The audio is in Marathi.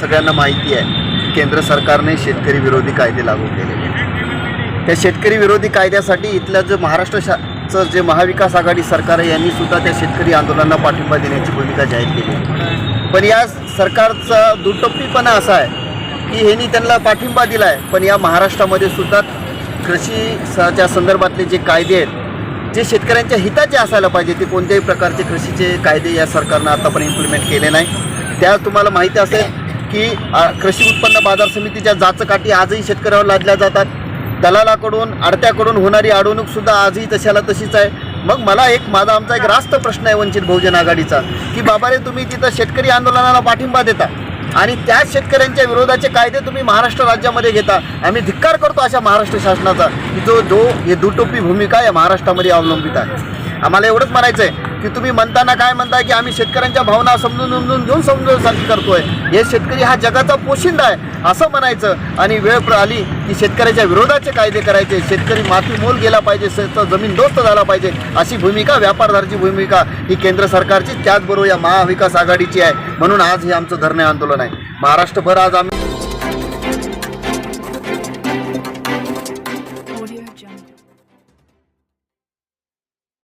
सगळ्यांना माहिती आहे की केंद्र सरकारने शेतकरी विरोधी कायदे लागू केलेले आहेत. त्या शेतकरी विरोधी कायद्यासाठी इथलं जे महाराष्ट्र शाचं जे महाविकास आघाडी सरकार आहे यांनी सुद्धा त्या शेतकरी आंदोलनाला पाठिंबा देण्याची भूमिका जाहीर केली आहे. पण या सरकारचा दुटप्पीपणा असा आहे की ह्यांनी त्यांना पाठिंबा दिला आहे पण या महाराष्ट्रामध्ये सुद्धा कृषीच्या संदर्भातले जे कायदे आहेत जे शेतकऱ्यांच्या हिताचे असायला पाहिजे ते कोणत्याही प्रकारचे कृषीचे कायदे या सरकारनं आतापर्यंत इम्प्लिमेंट केले नाही त्या तुम्हाला माहिती असेल की कृषी उत्पन्न बाजार समितीच्या जाचकाठी आजही शेतकऱ्यावर लादल्या जातात. दलालाकडून आडत्याकडून होणारी अडवणूक सुद्धा आजही तशाला तशीच आहे. मग मला एक माझा आमचा एक रास्त प्रश्न आहे वंचित बहुजन आघाडीचा की बाबा रे तुम्ही तिथं शेतकरी आंदोलनाला पाठिंबा देता आणि त्याच शेतकऱ्यांच्या विरोधाचे कायदे तुम्ही महाराष्ट्र राज्यामध्ये घेता. आम्ही धिक्कार करतो अशा महाराष्ट्र शासनाचा की जो जो हे दुटोपी भूमिका या महाराष्ट्रामध्ये अवलंबित आहे. आम्हाला एवढंच म्हणायचं आहे की तुम्ही म्हणताना काय म्हणताय की आम्ही शेतकऱ्यांच्या भावना समजून समजून घेऊन समजून करतोय हे शेतकरी हा जगाचा पोशिंदा आहे असं म्हणायचं. आणि वेळ आली की शेतकऱ्याच्या विरोधाचे कायदे करायचे. शेतकरी मातीमोल गेला पाहिजे शेतचा जमीन दोस्त झाला पाहिजे. अशी भूमिका व्यापारधारची भूमिका ही केंद्र सरकारची. त्याचबरोबर या महाविकास आघाडीची आहे. म्हणून आज हे आमचं धरणे आंदोलन आहे. महाराष्ट्रभर आज आम्ही